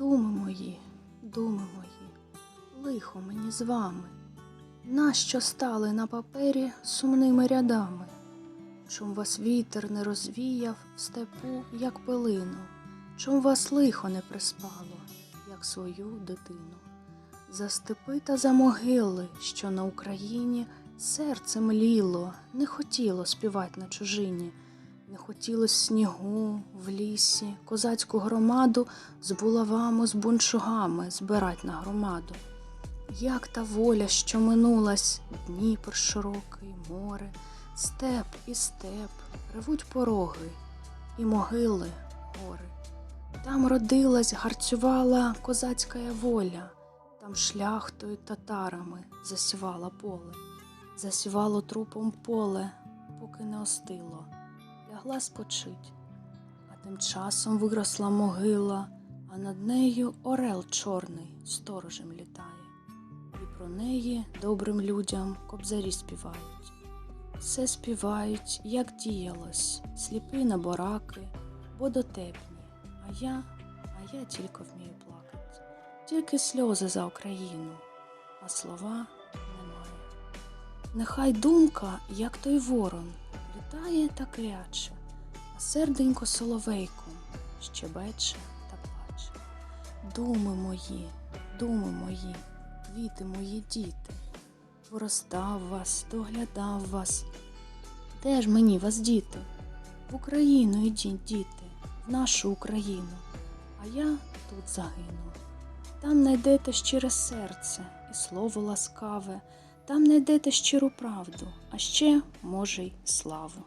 Думи мої, думи мої, лихо мені з вами, нащо стали на папері сумними рядами? Чом вас вітер не розвіяв в степу, як пилину, чом вас лихо не приспало, як свою дитину? За степи та за могили, що на Україні серце мліло, не хотіло співати на чужині, не хотілось снігу в лісі, козацьку громаду з булавами, з бунчугами збирать на громаду. Як та воля, що минулась, Дніпр широкий, море, степ і степ, ревуть пороги, і могили гори. Там родилась, гарцювала козацька воля, там шляхтою татарами засівала поле, засівало трупом поле, поки не остило, лягла спочить. А тим часом виросла могила, а над нею орел чорний сторожем літає. І про неї добрим людям кобзарі співають. Все співають, як діялось, сліпі на бораки, водотепні, а я, а я тільки вмію плакати, тільки сльози за Україну, а слова немає. Нехай думка, як той ворон, літає та кряче, а серденько соловейком щебече та плаче. Думи мої, думи мої, квіти мої діти, виростав вас, доглядав вас. Де ж мені вас, діти? В Україну йдіть, діти, в нашу Україну, а я тут загину. Там найдете щире серце і слово ласкаве, там знайдете щиру правду, а ще, може, й славу.